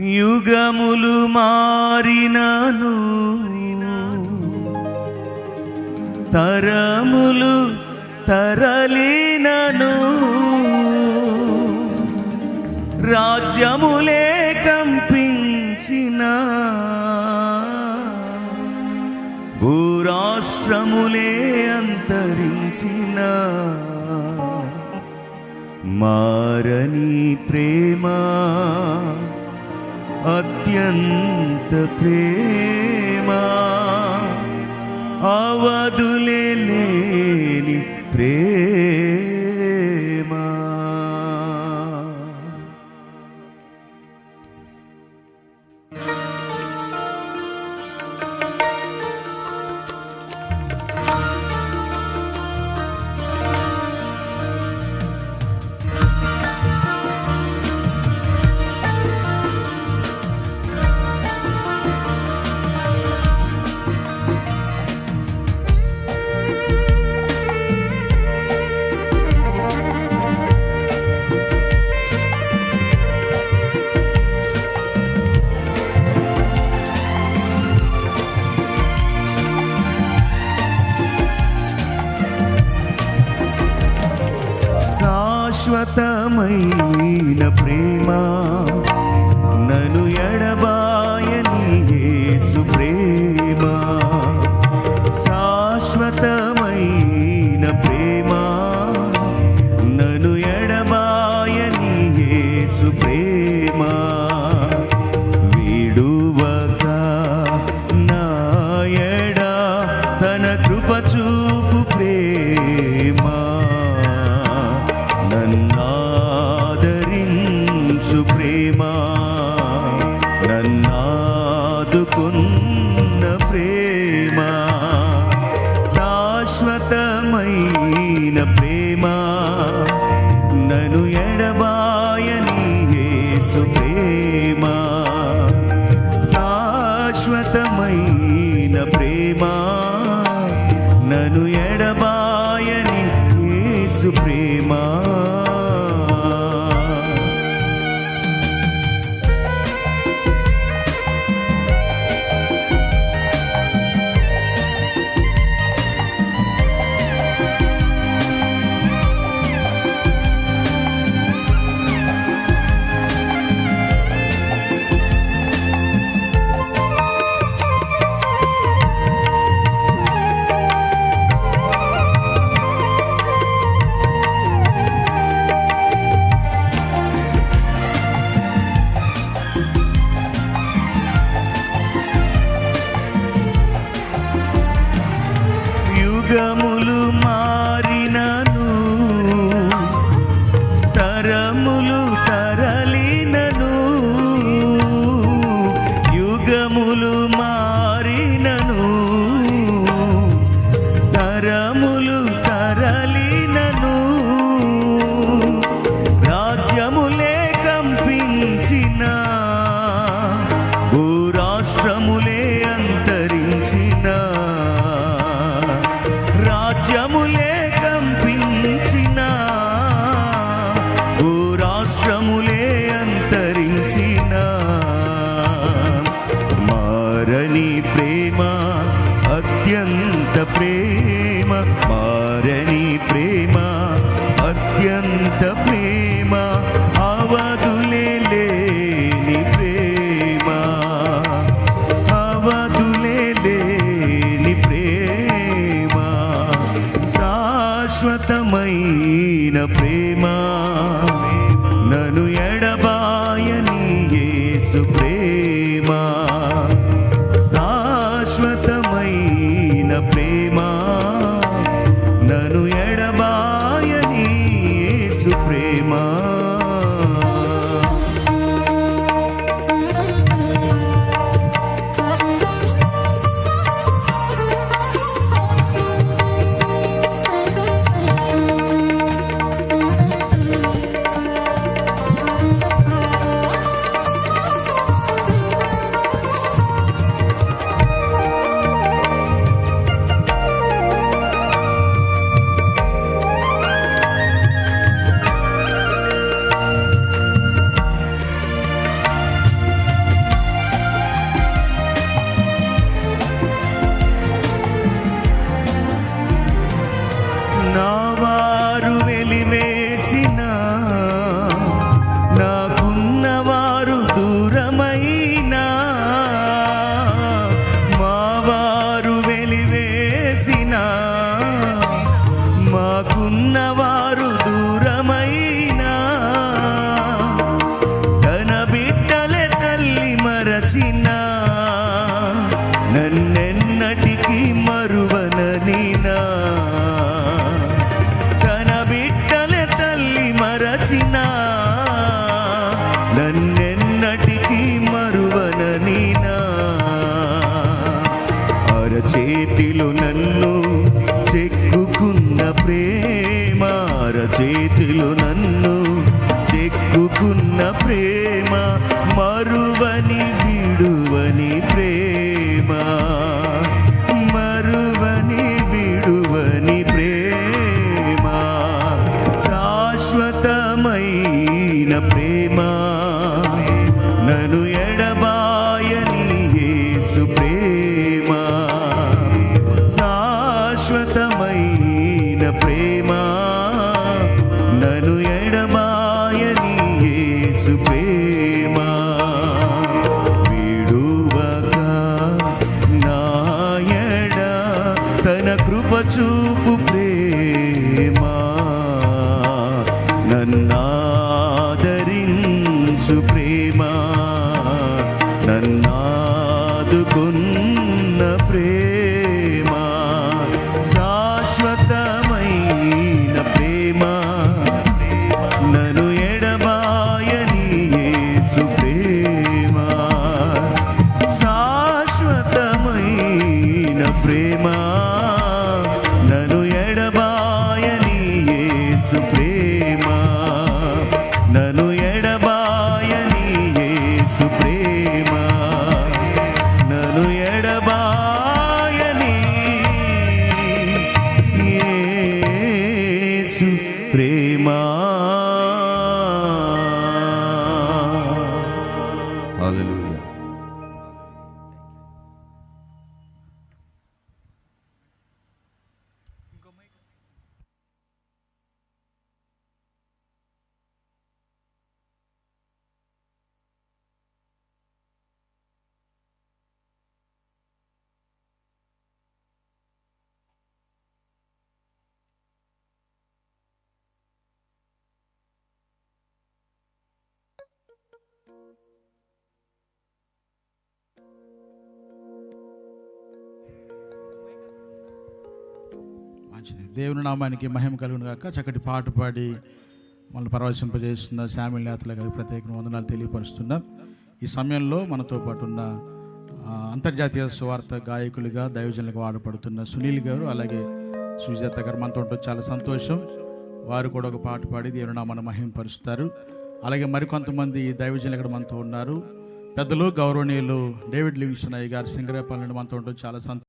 యుగములు మారినను. తరములు తరలినను. రాజ్యములే కంపించిన. భూరాష్ట్రములే అంతరించిన. మారని ప్రేమ. అత్యంత ప్రేమ అవధులే లేని ప్రేమ. ప్రేమ ఆదుకున్న ప్రేమ శాశ్వతమైన ప్రేమ. నను ఎడబాయని యేసు ప్రేమ శాశ్వతమైన ప్రేమ. నను ఎడబాయని యేసు ప్రేమ యుగములు యేసు ప్రేమ మరువనని నా తన బిడ్డల తల్లి మరచిన? నన్నెన్నటికీ మరువనని నా అరచేతిలో నన్ను చెక్కుకున్న ప్రేమ అరచేతిలో నన్ను చెక్కుకున్న ప్రేమ మరువని ప్రేమ నన్ను ఎడబాయని యేసు ప్రేమ. విడువక నాయడ తన కృప చూపు ప్రేమా. నన్నాదరించు Hallelujah. Thank you. మంచిది. దేవుని నామానికి మహిమ కలుగును కాక చక్కటి పాట పాడి మనల్ని పరవశింపజేస్తున్న శామిల్ నేతల గారికి ప్రత్యేక వందనాలు తెలియపరుస్తున్నాం. ఈ సమయంలో మనతో పాటు ఉన్న అంతర్జాతీయ స్వార్థ గాయకులుగా దైవజనులుగా వాడపడుతున్న సునీల్ గారు అలాగే సుజాత గారు మనతో ఉంటే చాలా సంతోషం. వారు కూడా ఒక పాట పాడి దేవుని నామాన్ని మహిమపరుస్తారు అలాగే మరికొంతమంది దైవజనులు ఇక్కడ మనతో ఉన్నారు. పెద్దలు గౌరవనీయులు డేవిడ్ లివింగ్స్టన్ అయ్య గారు సింగరేపల్లి నుండి మనతో ఉంటే చాలా సంతోషం